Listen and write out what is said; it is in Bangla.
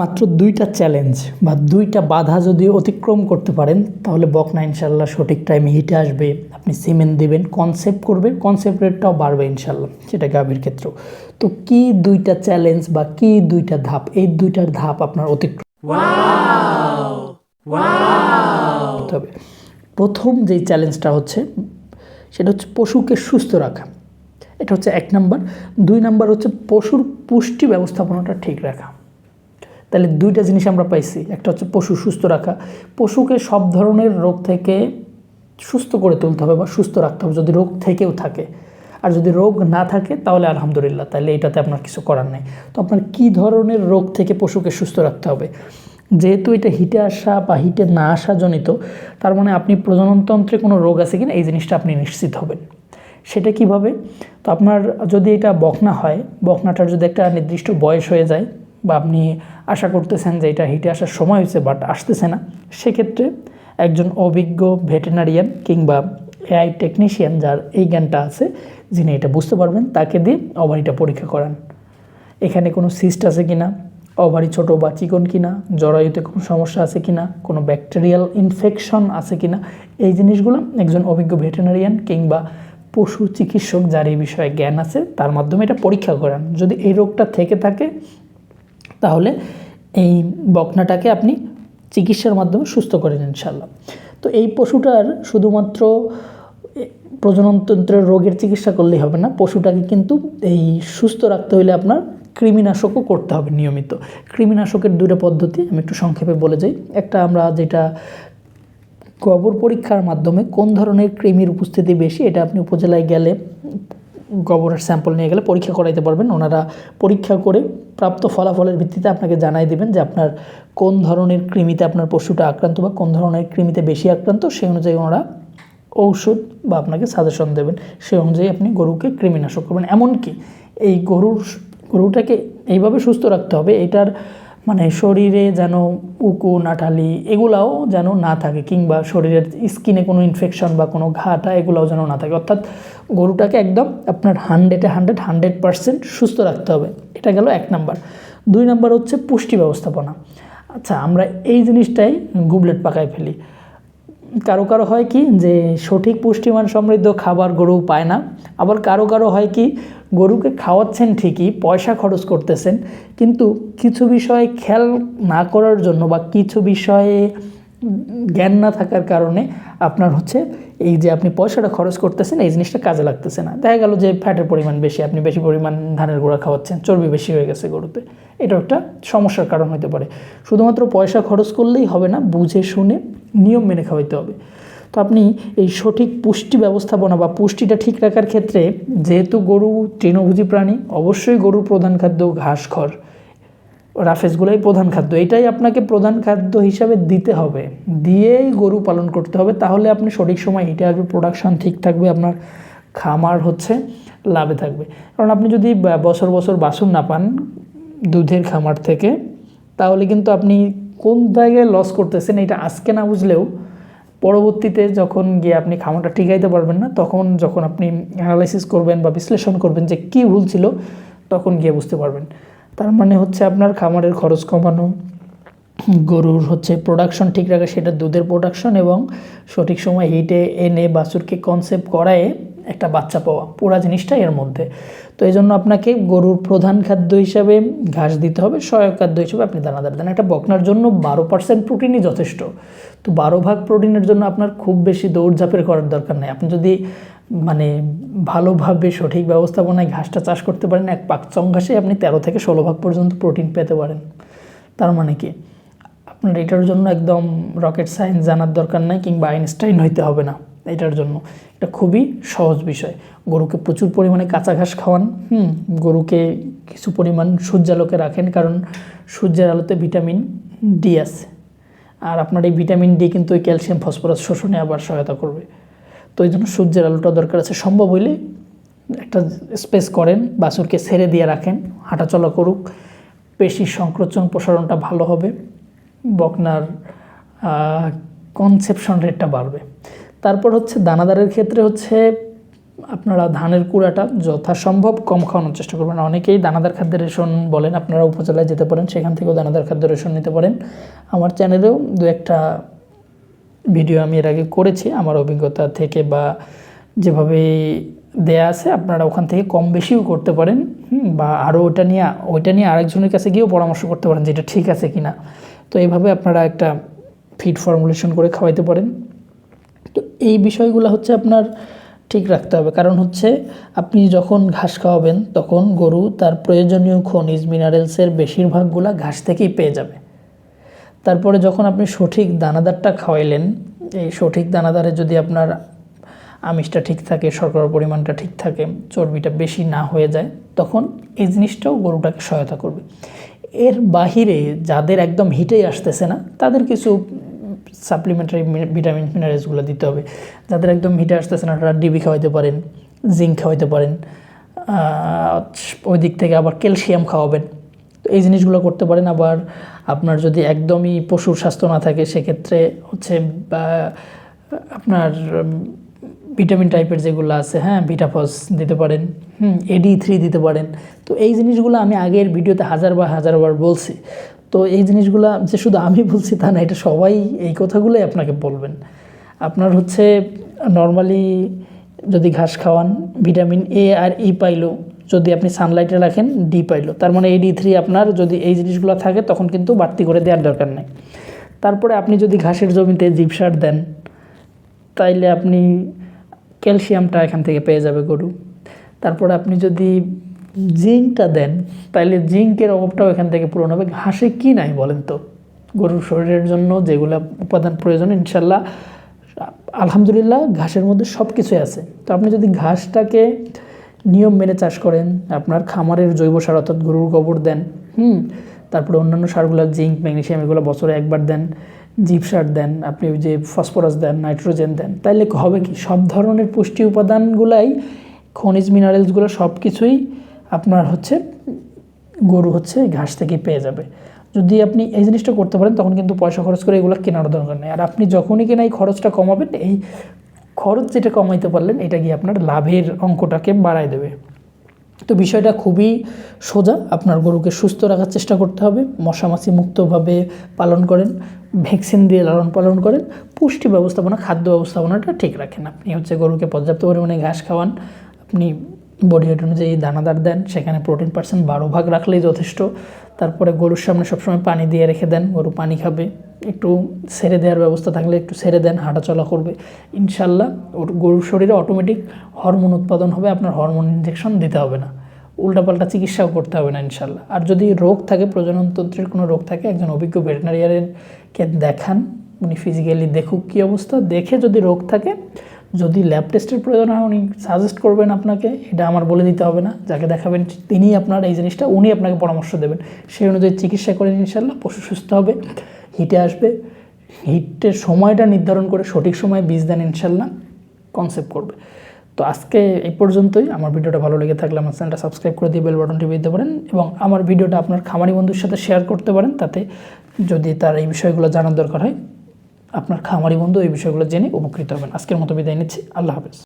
মাত্র দুইটা চ্যালেঞ্জ বা দুইটা বাধা যদি অতিক্রম করতে পারেন তাহলে বকনা ইনশাল্লাহ সঠিক টাইমে হিটে আসবে। আপনি সিমেন্ট দেবেন কনসেপ্ট করবে কনসেপ্ট রেটটাও বাড়বে ইনশাল্লাহ সেটা গাভীর ক্ষেত্রেও তো কি দুইটা চ্যালেঞ্জ বা কি দুইটা ধাপ? এই দুইটার ধাপ আপনার অতিক্রম করতে হবে। প্রথম যেই চ্যালেঞ্জটা হচ্ছে সেটা হচ্ছে পশুকে সুস্থ রাখা। এটা হচ্ছে এক নাম্বার। দুই নাম্বার হচ্ছে পশুর পুষ্টি ব্যবস্থাপনাটা ঠিক রাখা। তাহলে দুইটা জিনিস আমরা পাইছি। একটা হচ্ছে পশু সুস্থ রাখা। পশুকে সব ধরনের রোগ থেকে সুস্থ করে তুলতে হবে বা সুস্থ রাখতে হবে যদি রোগ থেকেও থাকে। আর যদি রোগ না থাকে তাহলে আলহামদুলিল্লাহ, তাহলে এটাতে আপনার কিছু করার নেই। তো আপনার কী ধরনের রোগ থেকে পশুকে সুস্থ রাখতে হবে? যেহেতু এটা হিটে আসা বা হিটে না আসা জনিত, তার মানে আপনি প্রজননতন্ত্রে কোনো রোগ আছে কিনা এই জিনিসটা আপনি নিশ্চিত হবেন। সেটা কীভাবে? তো আপনার যদি এটা বকনা হয়, বকনাটার যদি একটা নির্দিষ্ট বয়স হয়ে যায় বা আপনি আশা করতেছেন যে এটা হিটে আসার সময় হয়েছে বাট আসতেছে না। সেক্ষেত্রে একজন অভিজ্ঞ ভেটেনারিয়ান কিংবা এআই টেকনিশিয়ান যার এই জ্ঞানটা আছে, যিনি এটা বুঝতে পারবেন, তাকে দিয়ে অবারিটা পরীক্ষা করান। এখানে কোনো সিস্ট আছে কি না অভারি ছোট বা চিকন কিনা, জরায়ুতে কোনো সমস্যা আছে কিনা, কোনো ব্যাকটেরিয়াল ইনফেকশন আছে কিনা, এই জিনিসগুলো একজন অভিজ্ঞ ভেটেনারিয়ান কিংবা পশু চিকিৎসক যার এই বিষয়ে জ্ঞান আছে, তার মাধ্যমে এটা পরীক্ষা করান। যদি এই রোগটা থেকে থাকে তাহলে এই বকনাটাকে আপনি চিকিৎসার মাধ্যমে সুস্থ করেন ইনশাল্লাহ তো এই পশুটার শুধুমাত্র প্রজননতন্ত্রের রোগের চিকিৎসা করলেই হবে না, পশুটাকে কিন্তু এই সুস্থ রাখতে হলে আপনার কৃমিনাশকও করতে হবে নিয়মিত। কৃমিনাশকের দুটো পদ্ধতি আমি একটু সংক্ষেপে বলে যাই। একটা আমরা যেটা গোবর পরীক্ষার মাধ্যমে কোন ধরনের কৃমির উপস্থিতি বেশি, এটা আপনি উপজেলায় গেলে গোবরের স্যাম্পল নিয়ে গেলে পরীক্ষা করাইতে পারবেন। ওনারা পরীক্ষা করে প্রাপ্ত ফলাফলের ভিত্তিতে আপনাকে জানাই দেবেন যে আপনার কোন ধরনের কৃমিতে আপনার পশুটা আক্রান্ত বা কোন ধরনের কৃমিতে বেশি আক্রান্ত, সেই অনুযায়ী ওনারা ঔষধ বা আপনাকে সাজেশন দেবেন। সেই অনুযায়ী আপনি গরুকে কৃমিনাশক করবেন। এমনকি এই গরুর গরুটাকে এইভাবে সুস্থ রাখতে হবে, এটার মানে শরীরে যেন উকু নাঠালি এগুলাও যেন না থাকে, কিংবা শরীরের স্কিনে কোনো ইনফেকশন বা কোনো ঘাটা এগুলাও যেন না থাকে। অর্থাৎ গরুটাকে একদম আপনার হান্ড্রেডে হান্ড্রেড হান্ড্রেড পারসেন্ট সুস্থ রাখতে হবে। এটা গেল এক নাম্বার। দুই নাম্বার হচ্ছে পুষ্টি ব্যবস্থাপনা। আচ্ছা আমরা এই জিনিসটাই গুবলেট পাকায় ফেলি। কারও কারও হয় কি যে সঠিক পুষ্টিমান সমৃদ্ধ খাবার গরু পায় না। আবার কারও কারও হয় কি গরুকে খাওয়াচ্ছেন ঠিকই, পয়সা খরচ করতেছেন, কিন্তু কিছু বিষয়ে খেয়াল না করার জন্য বা কিছু বিষয়ে জ্ঞান না থাকার কারণে আপনার হচ্ছে এই যে আপনি পয়সাটা খরচ করতেছেন, এই জিনিসটা কাজে লাগতেছে না। দেখা গেল যে ফ্যাটের পরিমাণ বেশি, আপনি বেশি পরিমাণ ধানের গুঁড়া খাওয়াচ্ছেন, চর্বি বেশি হয়ে গেছে গরুতে। এটা একটা সমস্যার কারণ হতে পারে। শুধুমাত্র পয়সা খরচ করলেই হবে না, বুঝে শুনে নিয়ম মেনে খাওয়াইতে হবে। তো আপনি এই সঠিক পুষ্টি ব্যবস্থাপনা বা পুষ্টিটা ঠিক রাখার ক্ষেত্রে, যেহেতু গরু তৃণভোজী প্রাণী, অবশ্যই গরুর প্রধান খাদ্য ঘাস, খড়। রাফেজগুলোই প্রধান খাদ্য। এটাই আপনাকে প্রধান খাদ্য হিসাবে দিতে হবে। দিয়েই গরু পালন করতে হবে, তাহলে আপনি সঠিক সময় হিটে আসবে প্রোডাকশন ঠিক থাকবে, আপনার খামার হচ্ছে, লাভে থাকবে। কারণ আপনি যদি বছর বছর বাসন না পান দুধের খামার থেকে, তাহলে কিন্তু আপনি কোন জায়গায় লস করতেছেন এটা আজকে না বুঝলেও পরবর্তীতে যখন গিয়ে আপনি খামারটা টিকাইতে পারবেন না, তখন যখন আপনি অ্যানালাইসিস করবেন বা বিশ্লেষণ করবেন যে কী ভুল ছিল, তখন গিয়ে বুঝতে পারবেন। তার মানে হচ্ছে আপনার খামারের খরচ কমানো, গরুর হচ্ছে প্রোডাকশন ঠিক রাখা, সেটা দুধের প্রোডাকশন এবং সঠিক সময় হিটে এনে বাছুরকে কনসেপ্ট করায় একটা বাচ্চা পাওয়া, পুরা জিনিসটা এর মধ্যে। তো এই জন্য আপনাকে গরুর প্রধান খাদ্য হিসাবে ঘাস দিতে হবে, সহায়ক খাদ্য হিসেবে আপনি দানাদার দেন একটা বকনার জন্য বারো পার্সেন্ট প্রোটিনই যথেষ্ট। তো বারো ভাগ প্রোটিনের জন্য আপনার খুব বেশি দৌড়ঝাঁপের করার দরকার নেই। আপনি যদি মানে ভালোভাবে সঠিক ব্যবস্থাপনায় ঘাসটা চাষ করতে পারেন। এক পাকচং ঘাসে আপনি তেরো থেকে ষোলো ভাগ পর্যন্ত প্রোটিন পেতে পারেন। তার মানে কি? আপনার এটার জন্য একদম রকেট সায়েন্স জানার দরকার নাই কিংবা আইনস্টাইন হইতে হবে না এটার জন্য। এটা খুবই সহজ বিষয়। গরুকে প্রচুর পরিমাণে কাঁচা ঘাস খাওয়ান, হুম, গরুকে কিছু পরিমাণ সূর্যালোকে রাখেন কারণ সূর্যের আলোতে ভিটামিন ডি আছে। আর আপনার এই ভিটামিন ডি কিন্তু ওই ক্যালসিয়াম, ফসফরাস শোষণে আবার সহায়তা করবে। তো এই জন্য সূর্যের আলোটা দরকার আছে। সম্ভব হইলে একটা স্পেস করেন বাছুরকে ছেড়ে দিয়ে রাখেন, হাঁটাচলা করুক। পেশির সংকোচন প্রসারণটা ভালো হবে। বকনার কনসেপশন রেটটা বাড়বে। তারপর হচ্ছে দানাদারের ক্ষেত্রে হচ্ছে আপনারা ধানের কুড়াটা যথাসম্ভব কম খাওয়ানোর চেষ্টা করবেন। অনেকেই দানাদার খাদ্য রেশন বলেন, আপনারা উপজেলায় যেতে পারেন, সেখান থেকেও দানাদার খাদ্য রেশন নিতে পারেন। আমার চ্যানেলেও দু একটা ভিডিও আমি এর আগে করেছি, আমার অভিজ্ঞতা থেকে বা যেভাবে দেয়া আছে, আপনারা ওখান থেকে কম বেশিও করতে পারেন বা আরও ওইটা নিয়ে ওইটা নিয়ে আরেকজনের কাছে গিয়েও পরামর্শ করতে পারেন যেটা ঠিক আছে কি না তো এইভাবে আপনারা একটা ফিড ফর্মুলেশন করে খাওয়াইতে পারেন। তো এই বিষয়গুলো হচ্ছে আপনার ঠিক রাখতে হবে। কারণ হচ্ছে আপনি যখন ঘাস খাওয়াবেন, তখন গরু তার প্রয়োজনীয় খনিজ মিনারেলসের বেশিরভাগগুলা ঘাস থেকেই পেয়ে যাবে। তারপরে যখন আপনি সঠিক দানাদারটা খাওয়াইলেন, এই সঠিক দানাদারে যদি আপনার আমিষটা ঠিক থাকে, শর্করার পরিমাণটা ঠিক থাকে, চর্বিটা বেশি না হয়ে যায়, তখন এই জিনিসটাও গরুটাকে সহায়তা করবে। এর বাহিরে যাদের একদম হিটেই আসতেছে না, তাদের কিছু সাপ্লিমেন্টারি ভিটামিন মিনারেলসগুলো দিতে হবে। যাদের একদম হিটে আসতেছে না, তারা ডিবি খাওয়াইতে পারেন, জিঙ্ক খাওয়াইতে পারেন ওই দিক থেকে আবার ক্যালসিয়াম খাওয়াবেন। তো এই জিনিসগুলো করতে পারেন। আবার আপনার যদি একদমই পশুর স্বাস্থ্য না থাকে, সেক্ষেত্রে হচ্ছে আপনার ভিটামিন টাইপের যেগুলো আছে হ্যাঁ ভিটাফস দিতে পারেন, হুম এডি থ্রি দিতে পারেন। তো এই জিনিসগুলো আমি আগের ভিডিওতে হাজার বা হাজারবার বলছি। তো এই জিনিসগুলো যে শুধু আমি বলছি তা না, এটা সবাই এই কথাগুলোই আপনাকে বলবেন। আপনার হচ্ছে, নর্মালি যদি ঘাস খাওয়ান, ভিটামিন এ আর ই পাইলো যদি আপনি সানলাইটে রাখেন ডি পাইলো। তার মানে এই ডি থ্রি আপনার যদি এই জিনিসগুলো থাকে, তখন কিন্তু বাড়তি করে দেওয়ার দরকার নেই। তারপরে আপনি যদি ঘাসের জমিতে জিপসার দেন, তাইলে আপনি ক্যালসিয়ামটা এখান থেকে পেয়ে যাবে গরু। তারপরে আপনি যদি জিঙ্কটা দেন, তাইলে জিঙ্কের অভাবটাও এখান থেকে পূরণ হবে। ঘাসে কি নাই বলেন তো? গরুর শরীরের জন্য যেগুলো উপাদান প্রয়োজন, ইনশাল্লাহ, আলহামদুলিল্লাহ, ঘাসের মধ্যে সব কিছুই আছে। তো আপনি যদি ঘাসটাকে নিয়ম মেনে চাষ করেন, আপনার খামারের জৈব সার অর্থাৎ গরুর গোবর দেন, হুম? তারপরে অন্যান্য সারগুলো জিঙ্ক, ম্যাগনেশিয়াম এগুলো বছরে একবার দেন জিপ সার দেন, আপনি ওই যে ফসফরাস দেন, নাইট্রোজেন দেন। তাইলে হবে কি? সব ধরনের পুষ্টি উপাদানগুলাই, খনিজ মিনারেলসগুলো সব কিছুই আপনার হচ্ছে, গরু হচ্ছে ঘাস থেকে পেয়ে যাবে। যদি আপনি এই জিনিসটা করতে পারেন, তখন কিন্তু পয়সা খরচ করে এগুলো কেনার দরকার নেই। আর আপনি যখনই কিনা এই খরচটা কমাবেন, এই খরচ যেটা কমাইতে পারলেন, এটা গিয়ে আপনার লাভের অঙ্কটাকে বাড়ায় দেবে। তো বিষয়টা খুবই সোজা, আপনার গরুকে সুস্থ রাখার চেষ্টা করতে হবে, মশামাছি মুক্তভাবে পালন করেন, ভ্যাকসিন দিয়ে লালন পালন করেন, পুষ্টি ব্যবস্থাপনা, খাদ্য ব্যবস্থাপনাটা ঠিক রাখেন। আপনি হচ্ছে গরুকে পর্যাপ্ত পরিমাণে ঘাস খাওয়ান, আপনি বডি ওয়েট অনুযায়ী দানাদার দেন, সেখানে প্রোটিন পার্সেন্ট বারো ভাগ রাখলেই যথেষ্ট। তারপরে গরুর সামনে সবসময় পানি দিয়ে রেখে দেন, গরু পানি খাবে। একটু ছেড়ে দেওয়ার ব্যবস্থা থাকলে একটু ছেড়ে দেন, হাঁটাচলা করবে। ইনশাল্লাহ ওর গরুর শরীরে অটোমেটিক হরমোন উৎপাদন হবে, আপনার হরমোন ইনজেকশন দিতে হবে না। উল্টাপাল্টা চিকিৎসাও করতে হবে না, ইনশাল্লাহ। আর যদি রোগ থাকে, প্রজননতন্ত্রের কোনো রোগ থাকে, একজন অভিজ্ঞ ভেটেনারিয়ানকে দেখান, উনি ফিজিক্যালি দেখুক কী অবস্থা। দেখে যদি রোগ থাকে যদি ল্যাব টেস্টের প্রয়োজন হয়, উনি সাজেস্ট করবেন আপনাকে, এটা আমার বলে দিতে হবে না, যাকে দেখাবেন তিনিই আপনার এই জিনিসটা, উনি আপনাকে পরামর্শ দেবেন। সেই অনুযায়ী চিকিৎসা করেন ইনশাল্লাহ পশু সুস্থ হবে, হিটে আসবে। হিটের সময়টা নির্ধারণ করে সঠিক সময়ে বীজ দেন ইনশাল্লাহ কনসেপ্ট করবে। তো আজকে এই পর্যন্তই, আমার ভিডিওটা ভালো লেগে থাকলে আমার চ্যানেলটা সাবস্ক্রাইব করে দিয়ে বেল বাটনটি দিতে পারেন, এবং আমার ভিডিওটা আপনার খামারি বন্ধুর সাথে শেয়ার করতে পারেন, তাতে যদি তার এই বিষয়গুলো জানার দরকার হয় আপনার খামারি বন্ধু এই বিষয়গুলো জেনে উপকৃত হবেন। আজকের মতো বিদায় নিচ্ছি। আল্লাহ হাফেজ।